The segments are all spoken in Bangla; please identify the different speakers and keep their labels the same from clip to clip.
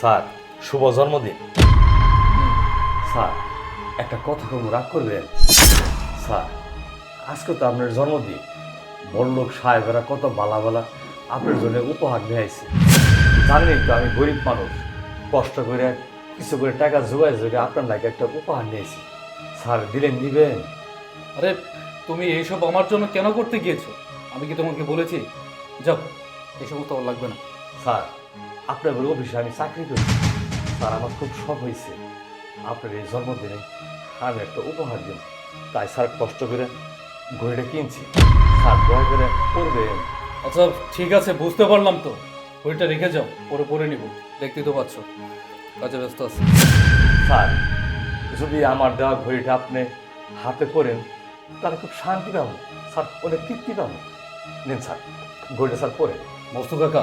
Speaker 1: স্যার শুভ জন্মদিন। স্যার একটা কথা কব রাগ করবেন? স্যার আজকে তো আপনার জন্মদিন। বড়লোক সাহেবেরা কত বালা বালা আপনার জন্য উপহার নিয়ে আইছে। জানেন তো আমি গরিব মানুষ। কষ্ট করে কিছু করে টাকা জোগায় জোগে আপনার লাগে একটা উপহার নিয়েছি স্যার দিলেন নিবেন?
Speaker 2: আরে তুমি এইসব আমার জন্য কেন করতে গিয়েছো? আমি কি তোমাকে বলেছি? যাও সমস্ত আমার লাগবে না।
Speaker 1: স্যার আপনার অফিসে আমি চাকরি করি। স্যার আমার খুব শখ হয়েছে। আপনার এই জন্মদিনে আমি একটা উপহার দিন তাই স্যার কষ্ট করে ঘড়িটা কিনছি। স্যার দয়া করে করবেন
Speaker 2: আচ্ছা ঠিক আছে বুঝতে পারলাম তো। ঘড়িটা রেখে যাও পরে পরে নিব। দেখতে তো পাচ্ছ। কাজে ব্যস্ত আছে।
Speaker 1: স্যার যদি আমার দেওয়া ঘড়িটা আপনি হাতে করেন তাহলে খুব শান্তি পাবো। স্যার অনেক তৃপ্তি পাবো। নিন স্যার ঘড়িটা স্যার পরে।
Speaker 2: মস্তু কাকা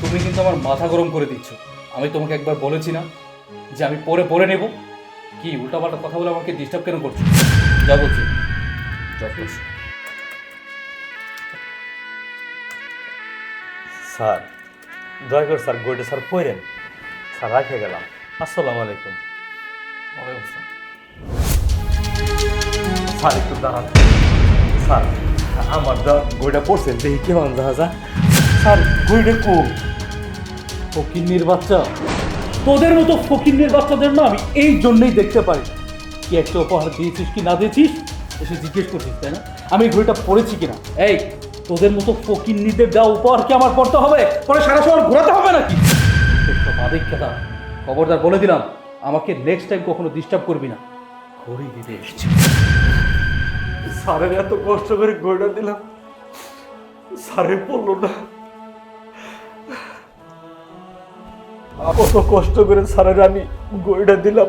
Speaker 2: তুমি কিন্তু আমার মাথা গরম করে দিচ্ছ। আমি তোমাকে একবার বলেছি না যে আমি পরে পরে নেব। কি উল্টাপাল্টা কথা বলে আমাকে ডিস্টার্ব কেন করছ? যা বলছি।
Speaker 1: স্যার দয়া করে স্যার ঘড়িটা স্যার পরেন স্যার রাখে গেলাম। আসসালামু আলাইকুম।
Speaker 2: ওয়ালাইকুম আসসালাম।
Speaker 1: স্যার একটু দাঁড়ান। স্যার আমার দা গইটা পড়ছেন দেখি কেমন জাহাজা। স্যার গইটা কম
Speaker 2: ফকিন্নির বাচ্চা। তোদের মতো ফকিন্নির বাচ্চাদের না আমি এই জন্যই দেখতে পারি কি একটা উপহার দিয়েছিস কি না দিয়েছিস? এসে জিজ্ঞেস করছিস, তাই না? আমি ঘড়িটা পড়েছি কিনা? এই, তোদের মতো ফকিন্নিদের দেওয়া উপহার কি আমার পড়তে হবে? পরে সারা শহর ঘোরাতে হবে নাকি? মাদিক খেতা। খবরদার বলে দিলাম, আমাকে নেক্সট টাইম কখনো ডিস্টার্ব করবি না। ঘড়ি দিতে এসেছি।
Speaker 1: স্যারের এত কষ্ট করে গইটা দিলাম। স্যারে পড়ল না কত কষ্ট করে স্যারের আমি গইটা দিলাম।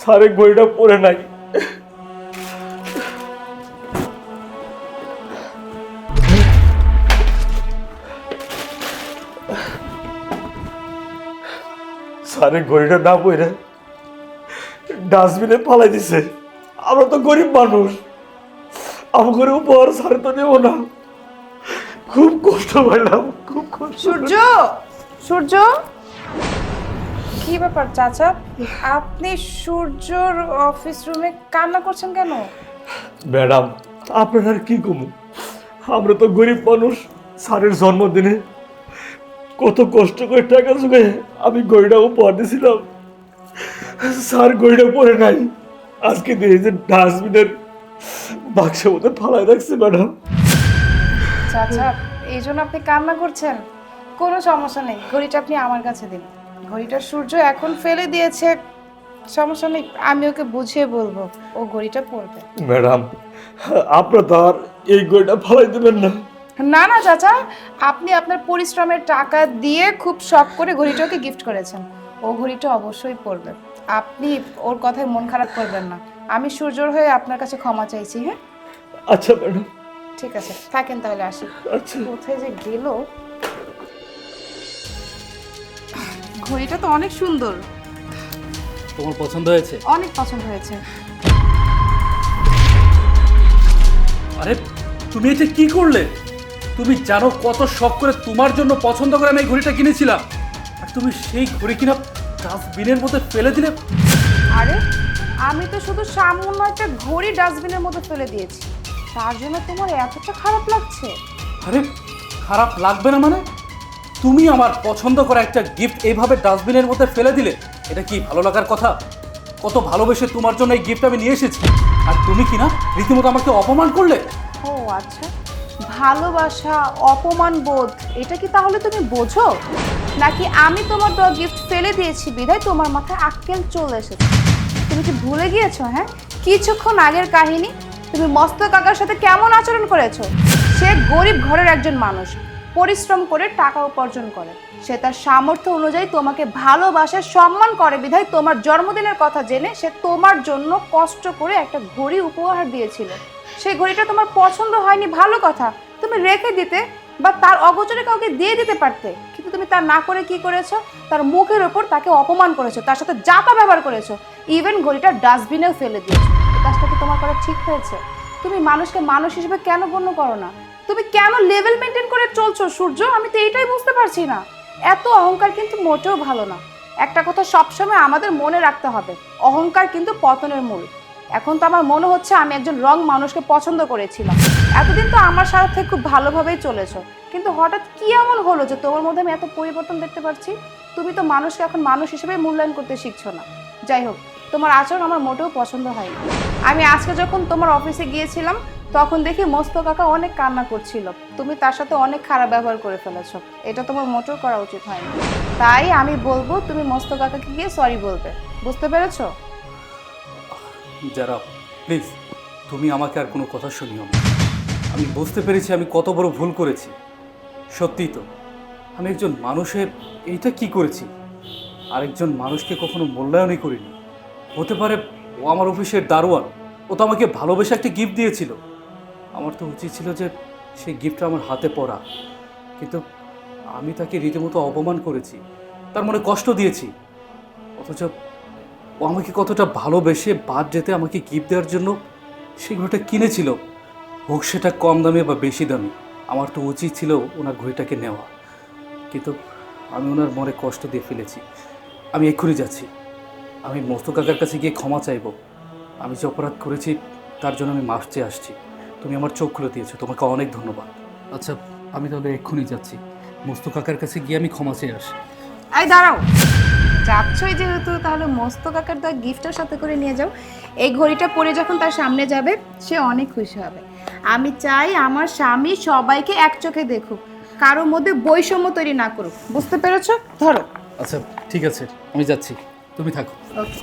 Speaker 1: স্যারে গইটা পড়ে নাই। স্যারে গড়িটা না পড়ে ডাস্টবিনে পালাই দিছে। আমরা তো গরিব মানুষ। আমাদের উপহার সারে তো নেব না। খুব কষ্ট পাইলাম খুব কষ্ট
Speaker 3: সূর্য সূর্য। কি ব্যাপার চাচা? আপনি সূর্যর অফিস রুমে কান্না করছেন কেন?
Speaker 1: ম্যাডাম আপনার আর কি কমু আমরা তো গরিব মানুষ। স্যারের জন্মদিনে কত কষ্ট করে টাকা জোগায় আমি গইটা উপহার দিয়েছিলাম। স্যার গইটা পরে নাই। আজকে দিয়ে যে ডাস্টবিনের বাক্সের মধ্যে ফালাই রাখছে ম্যাডাম।
Speaker 3: চাচা এই জন্য আপনি কান্না করছেন। কোনো সমস্যা নেই ঘড়িটা আপনি আমার কাছে দিন। ঘড়িটা সূর্য এখন ফেলে দিয়েছে। সমস্যা নেই আমি ওকে বুঝিয়ে বলব ও ঘড়িটা পরবে।
Speaker 1: ম্যাডাম আপনার তো আর এই গইটা ফালাই দেবেন না।
Speaker 3: না না চাচা আপনি আপনার পরিশ্রমের টাকা দিয়ে খুব শখ করে ঘড়িটাকে গিফট করেছেন। ও ঘড়িটা অবশ্যই পরবে। আপনি ওর কথায় মন খারাপ করবেন না। আমি সূর্যর হয়ে আপনার কাছে ক্ষমা চাইছি হ্যাঁ?
Speaker 1: আচ্ছা ম্যাডাম।
Speaker 3: ঠিক আছে থাকেন তাহলে আসি।
Speaker 1: আচ্ছা।
Speaker 3: কোথায় যে গেল? ঘড়িটা তো অনেক সুন্দর।
Speaker 2: তোমার পছন্দ হয়েছে?
Speaker 3: অনেক পছন্দ হয়েছে।
Speaker 2: আরে তুমি এটা কি করলে? তুমি জানো কত শখ করে তোমার জন্য পছন্দ করে আমি এই ঘড়িটা কিনেছিলাম। আর তুমি সেই ঘড়ি কিনা ডাস্টবিনের মধ্যে ফেলে দিলে?
Speaker 3: আরে আমি তো শুধু সামান্য একটা ঘড়ি ডাস্টবিনের মধ্যে ফেলে দিয়েছি। তার জন্য তোমার এতটা খারাপ লাগছে।
Speaker 2: আরে খারাপ লাগবে না মানে? তুমি আমার পছন্দ করা একটা গিফট এইভাবে ডাস্টবিনের মধ্যে ফেলে দিলে, এটা কি ভালো লাগার কথা? কত ভালোবেসে তোমার জন্য এই গিফট আমি নিয়ে এসেছি। আর তুমি কি না? রীতিমতো আমাকে অপমান করলে?
Speaker 3: ও আচ্ছা। ভালোবাসা, অপমান বোধ, এটা কি তাহলে তুমি বোঝো? নাকি আমি তোমার দেওয়া গিফট ফেলে দিয়েছি বিধায় তোমার মাথায় আক্কেল চলে এসেছে? তুমি কি ভুলে গিয়েছো হ্যাঁ? কিছুক্ষণ আগের কাহিনী? তুমি মস্ত কাকার সাথে কেমন আচরণ করেছ? সে গরিব ঘরের একজন মানুষ। পরিশ্রম করে টাকা উপার্জন করে। সে তার সামর্থ্য অনুযায়ী তোমাকে ভালোবাসে, সম্মান করে বিধায় তোমার জন্মদিনের কথা জেনে সে তোমার জন্য কষ্ট করে একটা ঘড়ি উপহার দিয়েছিল। সেই ঘড়িটা তোমার পছন্দ হয়নি, ভালো কথা। তুমি রেখে দিতে বা তার অগোচরে কাউকে দিয়ে দিতে পারতে। কিন্তু তুমি তা না করে কি করেছ? তার মুখের ওপর তাকে অপমান করেছ, তার সাথে যাতা ব্যবহার করেছ। ইভেন ঘড়িটা ডাস্টবিনেও ফেলে দিয়েছ। কাজটা কি তোমার করা ঠিক হয়েছে? তুমি মানুষকে মানুষ হিসেবে কেন গণ্য করো না? তুমি কেন লেভেল মেনটেন করে চলছো, সূর্য? আমি তো এইটাই বুঝতে পারছি না। এত অহংকার কিন্তু মোটেও ভালো না। একটা কথা সবসময় আমাদের মনে রাখতে হবে, অহংকার কিন্তু পতনের মূল। এখন তো আমার মনে হচ্ছে আমি একজন রং মানুষকে পছন্দ করেছিলাম। এতদিন তো আমার সাথে খুব ভালোভাবেই চলেছো। কিন্তু হঠাৎ কি এমন হলো যে তোমার মধ্যে আমি এত পরিবর্তন দেখতে পাচ্ছি তুমি তো মানুষকে এখন মানুষ হিসেবে মূল্যায়ন করতে শিখছো না। যাই হোক, তোমার আচরণ আমার মোটেও পছন্দ হয়নি। আমি আজকে যখন তোমার অফিসে গিয়েছিলাম তখন দেখি মস্ত কাকা অনেক কান্না করছিল। তুমি তার সাথে অনেক খারাপ ব্যবহার করে ফেলেছ। এটা তোমার মোটেও করা উচিত হয়নি। তাই আমি বলব, তুমি মস্ত কাকাকে গিয়ে সরি বলবে। বুঝতে পেরেছ?
Speaker 2: যারা প্লিজ তুমি আমাকে আর কোনো কথা শুনিও না। আমি বুঝতে পেরেছি আমি কত বড় ভুল করেছি। সত্যিই তো, আমি একজন মানুষের এইটা কি করেছি? আরেকজন মানুষকে কখনো মূল্যায়নই করিনি। হতে পারে ও আমার অফিসের দারোয়ান। ও তো আমাকে ভালোবেসে একটা গিফট দিয়েছিল। আমার তো উচিত ছিল যে সেই গিফটটা আমার হাতে পড়া। কিন্তু আমি তাকে রীতিমতো অপমান করেছি। তার মনে কষ্ট দিয়েছি। অথচ ও আমাকে কতটা ভালোবেসে বাদ যেতে আমাকে গিফট দেওয়ার জন্য সেই ঘড়িটা কিনেছিল। হোক সেটা কম দামে বা বেশি দামে। আমার তো উচিত ছিল ওনার ঘড়িটাকে নেওয়া। কিন্তু আমি ওনার মনে কষ্ট দিয়ে ফেলেছি। আমি এক্ষুনি যাচ্ছি। আমি মস্ত কাকার কাছে গিয়ে ক্ষমা চাইব। আমি যে অপরাধ করেছি, তার জন্য আমি মাফ চেয়ে আসছি। তুমি আমার চোখ খুলে দিয়েছ তোমাকে অনেক ধন্যবাদ। আচ্ছা আমি তাহলে এক্ষুনি যাচ্ছি। মস্ত কাকার কাছে গিয়ে আমি ক্ষমা চেয়ে আসি।
Speaker 3: এই দাঁড়াও। যাচ্ছই যেহেতু তাহলে মস্ত কাকার দা গিফটের সাথে করে নিয়ে যাও। এই ঘড়িটা পরে যখন তার সামনে যাবে সে অনেক খুশি হবে। আমি চাই আমার স্বামী সবাইকে এক চোখে দেখুক কারোর মধ্যে বৈষম্য তৈরি না করুক। বুঝতে পেরেছ? ধরো।
Speaker 2: আচ্ছা ঠিক আছে আমি যাচ্ছি। তুমি থাকো।
Speaker 3: ওকে।